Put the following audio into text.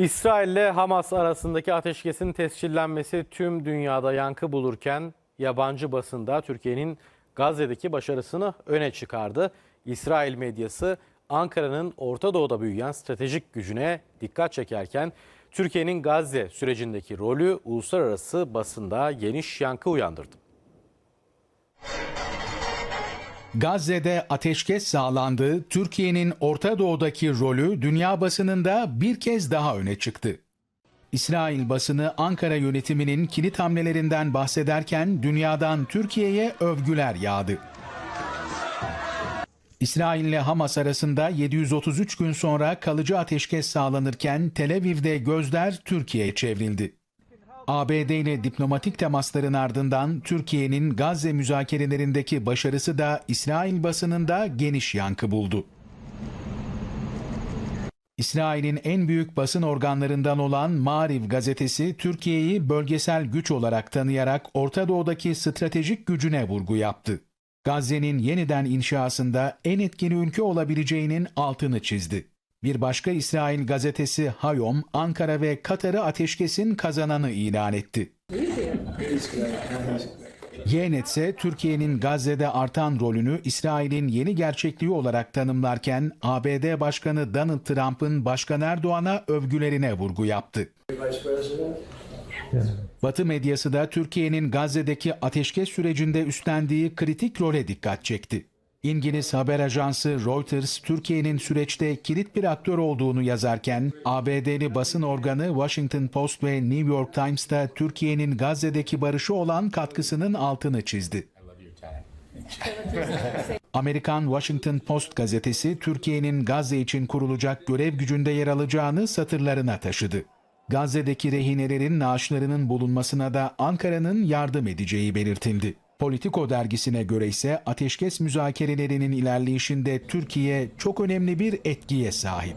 İsrail ile Hamas arasındaki ateşkesin tescillenmesi tüm dünyada yankı bulurken yabancı basında Türkiye'nin Gazze'deki başarısını öne çıkardı. İsrail medyası Ankara'nın Orta Doğu'da büyüyen stratejik gücüne dikkat çekerken Türkiye'nin Gazze sürecindeki rolü uluslararası basında geniş yankı uyandırdı. Gazze'de ateşkes sağlandı, Türkiye'nin Orta Doğu'daki rolü dünya basınında bir kez daha öne çıktı. İsrail basını Ankara yönetiminin kilit hamlelerinden bahsederken dünyadan Türkiye'ye övgüler yağdı. İsrail ile Hamas arasında 733 gün sonra kalıcı ateşkes sağlanırken Tel Aviv'de gözler Türkiye'ye çevrildi. ABD ile diplomatik temasların ardından Türkiye'nin Gazze müzakerelerindeki başarısı da İsrail basınında geniş yankı buldu. İsrail'in en büyük basın organlarından olan Mariv gazetesi Türkiye'yi bölgesel güç olarak tanıyarak Orta Doğu'daki stratejik gücüne vurgu yaptı. Gazze'nin yeniden inşasında en etkili ülke olabileceğinin altını çizdi. Bir başka İsrail gazetesi Hayom, Ankara ve Katar'ı ateşkesin kazananı ilan etti. Ynet ise Türkiye'nin Gazze'de artan rolünü İsrail'in yeni gerçekliği olarak tanımlarken ABD Başkanı Donald Trump'ın Başkan Erdoğan'a övgülerine vurgu yaptı. Batı medyası da Türkiye'nin Gazze'deki ateşkes sürecinde üstlendiği kritik role dikkat çekti. İngiliz haber ajansı Reuters, Türkiye'nin süreçte kilit bir aktör olduğunu yazarken, ABD'li basın organı Washington Post ve New York Times da Türkiye'nin Gazze'deki barışı olan katkısının altını çizdi. Amerikan Washington Post gazetesi Türkiye'nin Gazze için kurulacak görev gücünde yer alacağını satırlarına taşıdı. Gazze'deki rehinelerin naaşlarının bulunmasına da Ankara'nın yardım edeceği belirtildi. Politico dergisine göre ise ateşkes müzakerelerinin ilerleyişinde Türkiye çok önemli bir etkiye sahip.